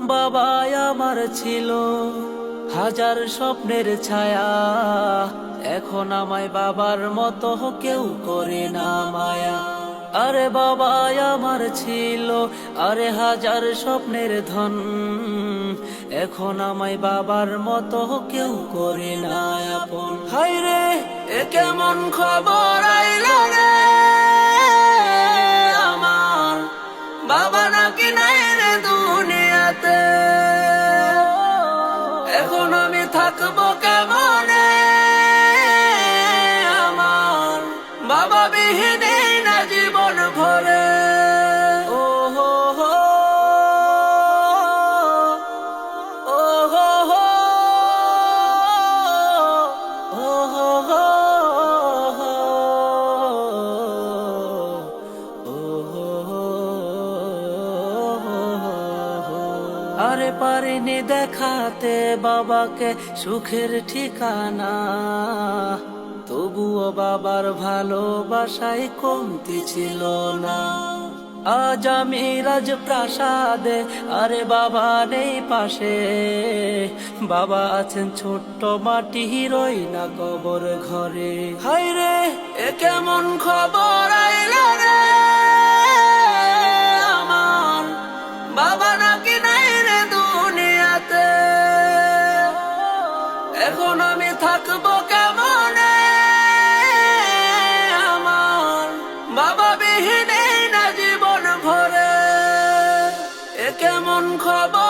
বাবাই আমার ছিল হাজার স্বপ্নের ছায়া। এখন আমায় বাবার মতো কেউ করে না মায়া। আরে বাবাই আমার ছিল, আরে হাজার স্বপ্নের ধন। এখন আমায় বাবার মতো কেউ করে না আপন। হাই রে এ কেমন খবর? আমি থাকব আরে পারিনি দেখাতে বাবাকে সুখের ঠিকানা। তবুও বাবার ভালোবাসায় কমতি ছিল না। আজ আমি রাজপ্রাসাদে, আরে বাবা নেই পাশে। বাবা আছেন ছোট্ট মাটি রই না কবর ঘরে। হাই রে এ কেমন খবর আইল এখন আমি থাকব কেমনে? আমার বাবা বিহীন না জীবন ভরে। এ কেমন খবর?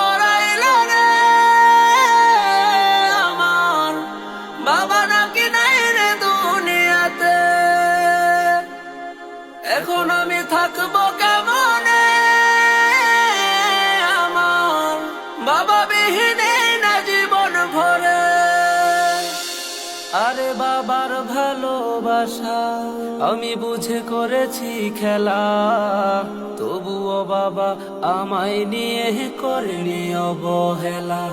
বাবার ভালোবাসা। আমি বুঝে করেছি খেলা। তবুও বাবা আমায় নিয়ে করেনি অবহেলা।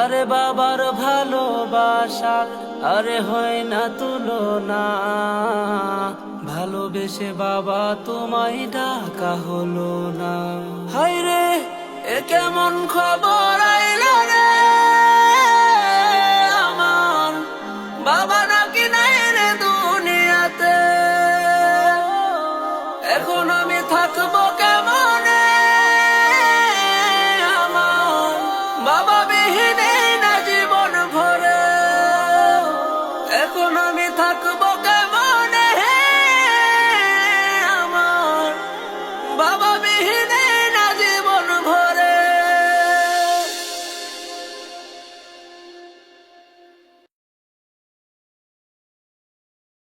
আরে বাবার ভালোবাসা, আরে হয় না তুলনা। ভালোবেসে বাবা তোমায় ডাকা হলো না। হাই রে এ কেমন খবর?